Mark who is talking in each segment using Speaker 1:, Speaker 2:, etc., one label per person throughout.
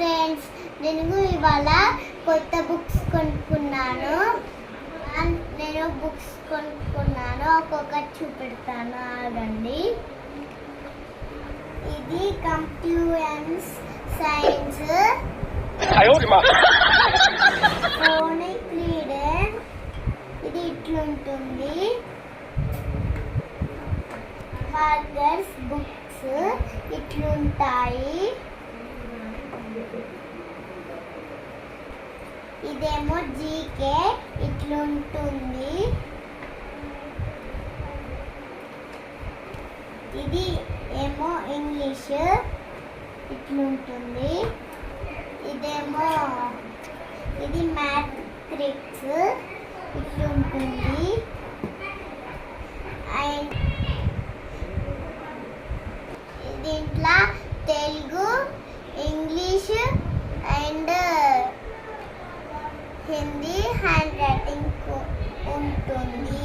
Speaker 1: Friends నేను ఇవాళ కొత్త బుక్స్ కొనుక్కున్నాను. నేను బుక్స్ కొనుక్కున్నాను. ఒక్కొక్కటి చూపెడతాను. ఆగండి. ఇది కంప్యూటర్స్ సైన్స్ ఫోనిక్ రీడర్ ఇది ఇట్లుంటుంది. బుక్స్ ఇట్లుంటాయి. ఇదేమో జీకే ఇట్లుంటుంది. ఇది ఏమో ఇంగ్లీష్ ఇట్లుంటుంది. ఇదేమో ఇది మ్యాట్రిక్స్ ఇట్లుంటుంది అండ్ దీంట్లో Telugu English and Hindi handwriting ఉంటుంది.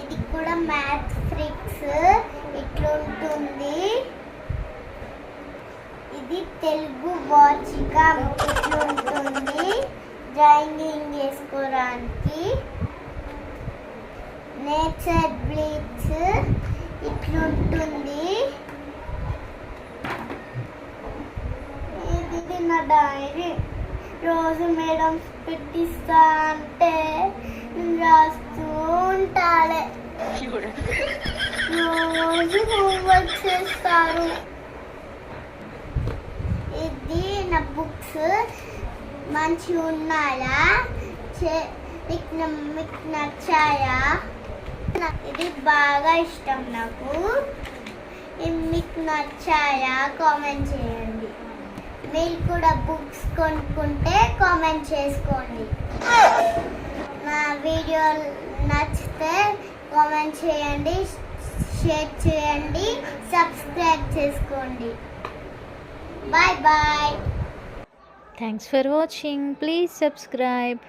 Speaker 1: ఇది కూడా మ్యాథ్రిక్స్ ఇట్లుంటుంది. ఇది తెలుగు వాచిక ఇట్లుంటుంది. డ్రాయింగ్ చేసుకోవడానికి నేచర్ బ్లీచ్ ఇట్లుంటుంది ఇది నా డైరీ రోజు మేడం పెట్టిస్తా అంటే రాస్తూ ఉంటాలే. రోజు హోంవర్క్ చేస్తారు ఇది నా బుక్స్. మంచి ఉన్నాయా? మీకు మీకు నచ్చాయా? ఇది బాగా ఇష్టం నాకు. మీకు నచ్చాయా? కామెంట్ చేయండి. మీరు కూడా బుక్స్ కొనుక్కుంటే కామెంట్ చేసుకోండి. నా వీడియో నచ్చితే కామెంట్ చేయండి షేర్ చేయండి సబ్స్క్రైబ్ చేసుకోండి. Bye bye.
Speaker 2: Thanks for watching please subscribe